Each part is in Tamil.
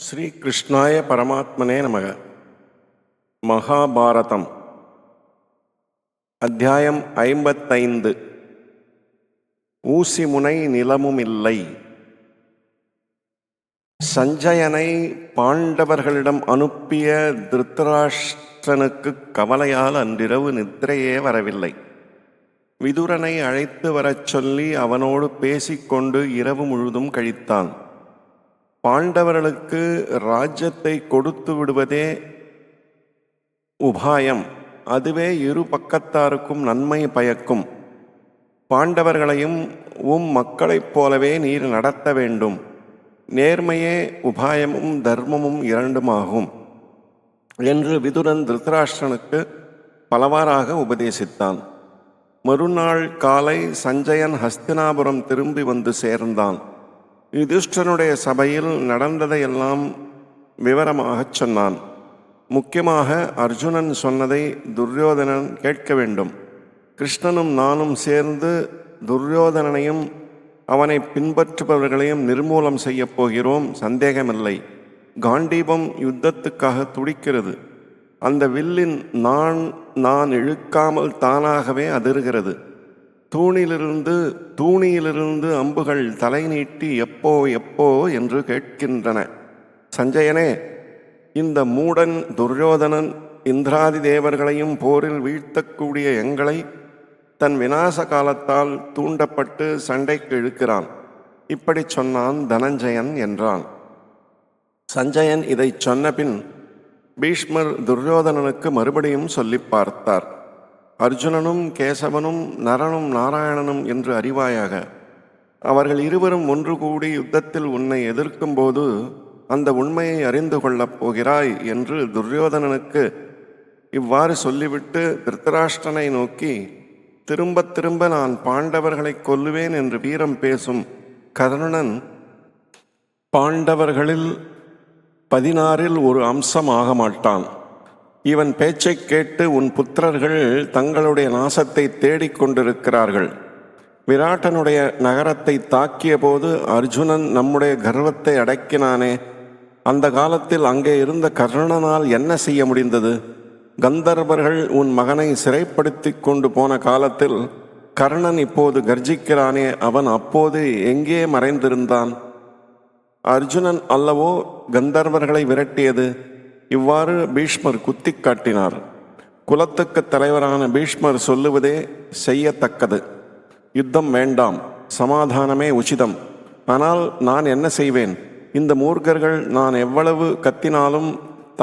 ஸ்ரீகிருஷ்ணாய பரமாத்மனே நமக. மகாபாரதம். அத்தியாயம் ஐம்பத்தைந்து. ஊசிமுனை நிலமுமில்லை. சஞ்சயனை பாண்டவர்களிடம் அனுப்பிய திருத்தராஷ்டிரனுக்கு கவலையால் அன்றிரவு நித்திரையே வரவில்லை. விதுரனை அழைத்து வரச் சொல்லி அவனோடு பேசிக்கொண்டு இரவு முழுதும் கழித்தான். பாண்டவர்களுக்கு ராஜ்யத்தை கொடுத்து விடுவதே உபாயம். அதுவே இரு பக்கத்தாருக்கும் நன்மை பயக்கும். பாண்டவர்களையும் உம் மக்களைப் போலவே நீர் நடத்த வேண்டும். நேர்மையே உபாயமும் தர்மமும் இரண்டுமாகும் என்று விதுரன் திருதராஷ்டிரனுக்கு பலவாறாக உபதேசித்தான். மறுநாள் காலை சஞ்சயன் ஹஸ்தினாபுரம் திரும்பி வந்து சேர்ந்தான். யுதிஷ்டனுடைய சபையில் நடந்ததையெல்லாம் விவரமாகச் சொன்னான். முக்கியமாக அர்ஜுனன் சொன்னதை துரியோதனன் கேட்க வேண்டும். கிருஷ்ணனும் நானும் சேர்ந்து துரியோதனனையும் அவனை பின்பற்றுபவர்களையும் நிர்மூலம் செய்யப் போகிறோம். சந்தேகமில்லை. காண்டீபம் யுத்தத்துக்காக துடிக்கிறது. அந்த வில்லின் நான் நான் இழுக்காமல் தானாகவே அதிர்கிறது. தூணிலிருந்து தூணியிலிருந்து அம்புகள் தலை நீட்டி எப்போ எப்போ என்று கேட்கின்றன. சஞ்சயனே இந்த மூடன் துரியோதனன் இந்திராதி தேவர்களையும் போரில் வீழ்த்தக்கூடிய எங்களை தன் விநாச காலத்தால் தூண்டப்பட்டு சண்டைக்கு இழுக்கிறான். இப்படி சொன்னான் தனஞ்சயன் என்றான். சஞ்சயன் இதை சொன்னபின் பீஷ்மர் துரியோதனனுக்கு மறுபடியும் சொல்லி பார்த்தார். அர்ஜுனனும் கேசவனும் நரனும் நாராயணனும் என்று அறிவாயாக அவர்கள் இருவரும் ஒன்று கூடி யுத்தத்தில் உன்னை எதிர்க்கும்போது அந்த உண்மையை அறிந்து கொள்ளப் போகிறாய் என்று துரியோதனனுக்கு இவ்வாறு சொல்லிவிட்டு திருத்தராஷ்டனை நோக்கி திரும்ப திரும்ப நான் பாண்டவர்களை கொல்லுவேன் என்று வீரம் பேசும் கர்ணன் பாண்டவர்களில் பதினாறில் ஒரு அம்சம் ஆக மாட்டான் இவன் பேச்சைக் கேட்டு உன் புத்திரர்கள் தங்களுடைய நாசத்தை தேடிக் கொண்டிருக்கிறார்கள். விராட்டனுடைய நகரத்தை தாக்கிய போது அர்ஜுனன் நம்முடைய கர்வத்தை அடக்கினானே. அந்த காலத்தில் அங்கே இருந்த கர்ணனால் என்ன செய்ய முடிந்தது? கந்தர்வர்கள் உன் மகனை சிறைப்படுத்தி கொண்டு போன காலத்தில் கர்ணன் இப்போது கர்ஜிக்கிறானே அவன் அப்போது எங்கே மறைந்திருந்தான்? அர்ஜுனன் அல்லவோ கந்தர்வர்களை விரட்டியது. இவ்வாறு பீஷ்மர் குத்தி காட்டினார். குலத்துக்கு தலைவரான பீஷ்மர் சொல்லுவதே செய்யத்தக்கது. யுத்தம் வேண்டாம் சமாதானமே உச்சிதம். ஆனால் நான் என்ன செய்வேன்? இந்த மூர்க்கர்கள் நான் எவ்வளவு கத்தினாலும்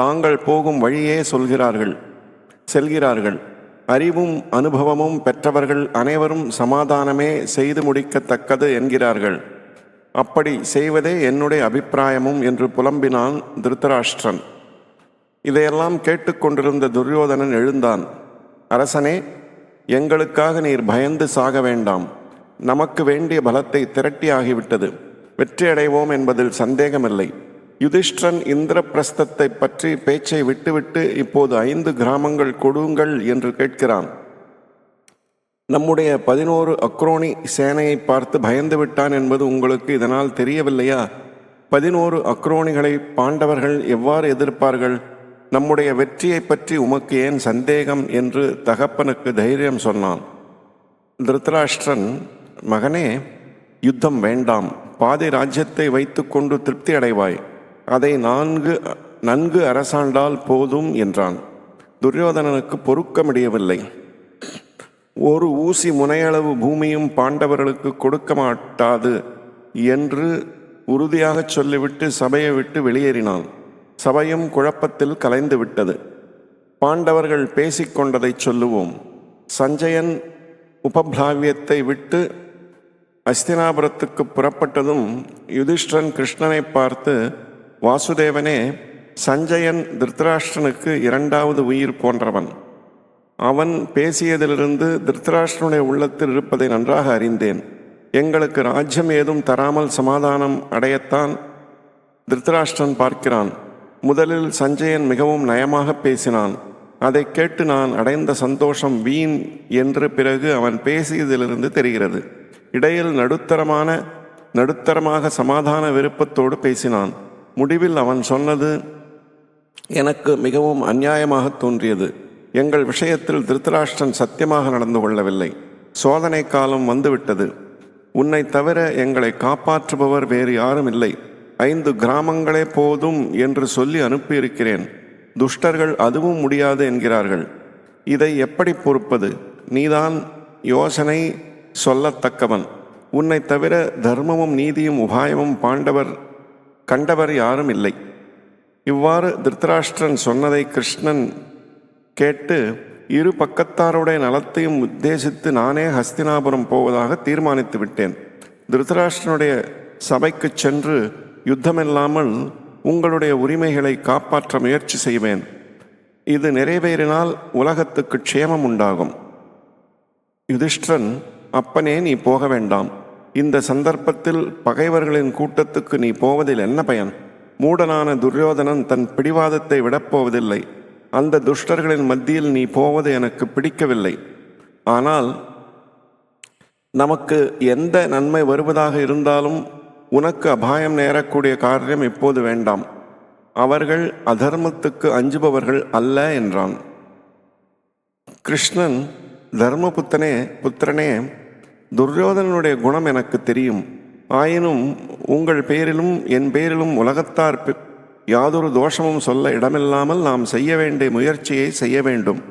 தாங்கள் போகும் வழியே சொல்கிறார்கள். செல்கிறார்கள். அறிவும் அனுபவமும் பெற்றவர்கள் அனைவரும் சமாதானமே செய்து முடிக்கத்தக்கது என்கிறார்கள். அப்படி செய்வதே என்னுடைய அபிப்பிராயமும் என்று புலம்பினான் திருத்தராஷ்டிரன். இதையெல்லாம் கேட்டுக்கொண்டிருந்த துரியோதனன் எழுந்தான் அரசனே எங்களுக்காக நீர் பயந்து சாக வேண்டாம். நமக்கு வேண்டிய பலத்தை திரட்டியாகிவிட்டது. வெற்றியடைவோம் என்பதில் சந்தேகமில்லை. யுதிஷ்டன் இந்திரபிரஸ்தத்தை பற்றி பேச்சை விட்டுவிட்டு இப்போது ஐந்து கிராமங்கள் கொடுங்கள் என்று கேட்கிறான். நம்முடைய பதினோரு அக்ரோனி சேனையை பார்த்து பயந்து விட்டான் என்பது உங்களுக்கு இதனால் தெரியவில்லையா? பதினோரு அக்ரோணிகளை பாண்டவர்கள் எவ்வாறு எதிர்ப்பார்கள்? நம்முடைய வெற்றியை பற்றி உமக்கு ஏன் சந்தேகம் என்று தகப்பனுக்கு தைரியம் சொன்னான். திருத்தராஷ்டிரன் மகனே யுத்தம் வேண்டாம். பாதி ராஜ்யத்தை வைத்துக்கொண்டு திருப்தி அடைவாய். அதை நான்கு நன்கு அரசாண்டால் போதும் என்றான். துரியோதனனுக்கு பொறுக்க முடியவில்லை ஒரு ஊசி முனையளவு பூமியும் பாண்டவர்களுக்கு கொடுக்க மாட்டாது என்று உறுதியாகச் சொல்லிவிட்டு சபையை விட்டு வெளியேறினான். சபையும் குழப்பத்தில் கலைந்து விட்டது. பாண்டவர்கள் பேசிக்கொண்டதைச் சொல்லுவோம். சஞ்சயன் உபபிராவியத்தை விட்டு அஸ்தினாபுரத்துக்கு புறப்பட்டதும் யுதிஷ்டன் கிருஷ்ணனை பார்த்து வாசுதேவனே சஞ்சயன் திருத்தராஷ்டனுக்கு இரண்டாவது உயிர் போன்றவன். அவன் பேசியதிலிருந்து திருத்தராஷ்டனுடைய உள்ளத்தில் இருப்பதை நன்றாக அறிந்தேன். எங்களுக்கு ராஜ்யம் ஏதும் தராமல் சமாதானம் அடையத்தான் திருத்தராஷ்டிரன் பார்க்கிறான். முதலில் சஞ்சயன் மிகவும் நயமாக பேசினான். அதை கேட்டு நான் அடைந்த சந்தோஷம் வீண் என்று பிறகு அவன் பேசியதிலிருந்து தெரிகிறது. இடையில் நடுத்தரமான நடுத்தரமாக சமாதான விருப்பத்தோடு பேசினான். முடிவில் அவன் சொன்னது எனக்கு மிகவும் அநியாயமாக தோன்றியது. எங்கள் விஷயத்தில் திருத்தராஷ்டிரன் சத்தியமாக நடந்து கொள்ளவில்லை. சோதனை காலம் வந்துவிட்டது. உன்னை தவிர எங்களை காப்பாற்றுபவர் வேறு யாரும் இல்லை. ஐந்து கிராமங்களே போதும் என்று சொல்லி அனுப்பியிருக்கிறேன். துஷ்டர்கள் அதுவும் முடியாது என்கிறார்கள். இதை எப்படி பொறுப்பது? நீதான் யோசனை சொல்லத்தக்கவன். உன்னை தவிர தர்மமும் நீதியும் உபாயமும் பாண்டவர் கண்டவர் யாரும் இல்லை. இவ்வாறு திருத்தராஷ்டிரன் சொன்னதை கிருஷ்ணன் கேட்டு இரு பக்கத்தாருடைய நலத்தையும் உத்தேசித்து நானே ஹஸ்தினாபுரம் போவதாக தீர்மானித்து விட்டேன் திருதராஷ்டிரனுடைய சபைக்கு சென்று யுத்தமில்லாமல் உங்களுடைய உரிமைகளை காப்பாற்ற முயற்சி செய்வேன். இது நிறைவேறினால் உலகத்துக்கு க்ஷேமம் உண்டாகும். யுதிஷ்டிரன் அப்பனே நீ போக வேண்டாம். இந்த சந்தர்ப்பத்தில் பகைவர்களின் கூட்டத்துக்கு நீ போவதில் என்ன பயன்? மூடனான துரியோதனன் தன் பிடிவாதத்தை விடப்போவதில்லை அந்த துஷ்டர்களின் மத்தியில் நீ போவது எனக்கு பிடிக்கவில்லை. ஆனால் நமக்கு எந்த நன்மை வருவதாக இருந்தாலும் உனக்கு அபாயம் நேரக்கூடிய காரியம் இப்போது வேண்டாம். அவர்கள் அதர்மத்துக்கு அஞ்சுபவர்கள் அல்ல என்றான். கிருஷ்ணன் தர்மபுத்தனே புத்திரனே துரியோதனனுடைய குணம் எனக்கு தெரியும். ஆயினும் உங்கள் பேரிலும் என் பேரிலும் உலகத்தார் பி- யாதொரு தோஷமும் சொல்ல இடமில்லாமல் நாம் செய்ய வேண்டிய முயற்சியை செய்ய வேண்டும்.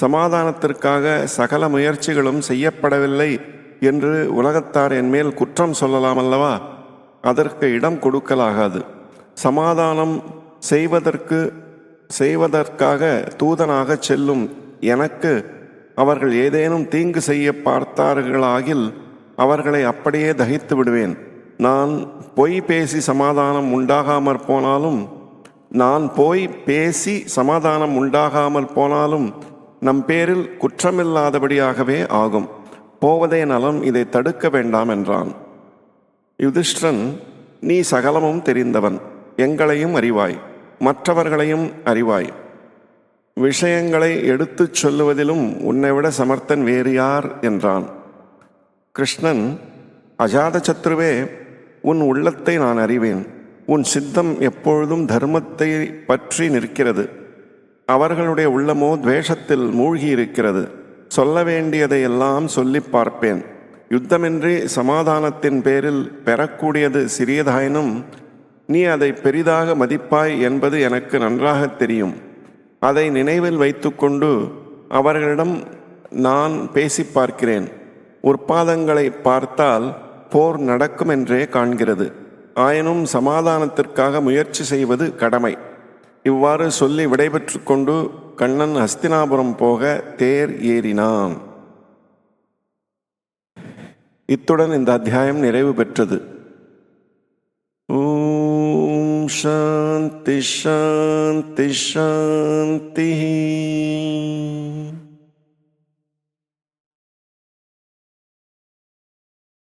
சமாதானத்திற்காக சகல முயற்சிகளும் செய்யப்படவில்லை என்று உலகத்தார் என் மேல் குற்றம் சொல்லலாம் அல்லவா? அதற்கு இடம் கொடுக்கலாகாது. சமாதானம் செய்வதற்கு செய்வதற்காக தூதனாக செல்லும் எனக்கு அவர்கள் ஏதேனும் தீங்கு செய்ய பார்த்தார்களாகில் அவர்களை அப்படியே தகித்து விடுவேன். நான் பொய் பேசி சமாதானம் உண்டாகாமற் போனாலும் நான் போய் பேசி சமாதானம் உண்டாகாமல் போனாலும் நம் பேரில் குற்றமில்லாதபடியாகவே ஆகும். போவதே நலம் இதை தடுக்க வேண்டாம் என்றான். யுதிஷ்டன் நீ சகலமும் தெரிந்தவன் எங்களையும் அறிவாய் மற்றவர்களையும் அறிவாய். விஷயங்களை எடுத்துச் சொல்லுவதிலும் உன்னை விட சமர்த்தன் வேறு யார்? என்றான். கிருஷ்ணன் அஜாதசத்ருவே உன் உள்ளத்தை நான் அறிவேன். உன் சித்தம் எப்பொழுதும் தர்மத்தை பற்றி நிற்கிறது. அவர்களுடைய உள்ளமோ துவேஷத்தில் மூழ்கி இருக்கிறது சொல்ல வேண்டியதை எல்லாம் சொல்லிப் பார்ப்பேன். யுத்தமின்றி சமாதானத்தின் பேரில் பெறக்கூடியது சிறியதாயினும் நீ அதை பெரிதாக மதிப்பாய் என்பது எனக்கு நன்றாக தெரியும். அதை நினைவில் வைத்துக்கொண்டு அவர்களிடம் நான் பேசி பார்க்கிறேன். உற்பாதங்களை பார்த்தால் போர் நடக்கும் என்றே காண்கிறது. ஆயினும் சமாதானத்திற்காக முயற்சி செய்வது கடமை. இவ்வாறு சொல்லி விடைபெற்று கொண்டு கண்ணன் ஹஸ்தினாபுரம் போக தேர் ஏறினான். இத்துடன் இந்த அத்தியாயம் நிறைவு பெற்றது. ஓம் சாந்தி சாந்தி சாந்தி.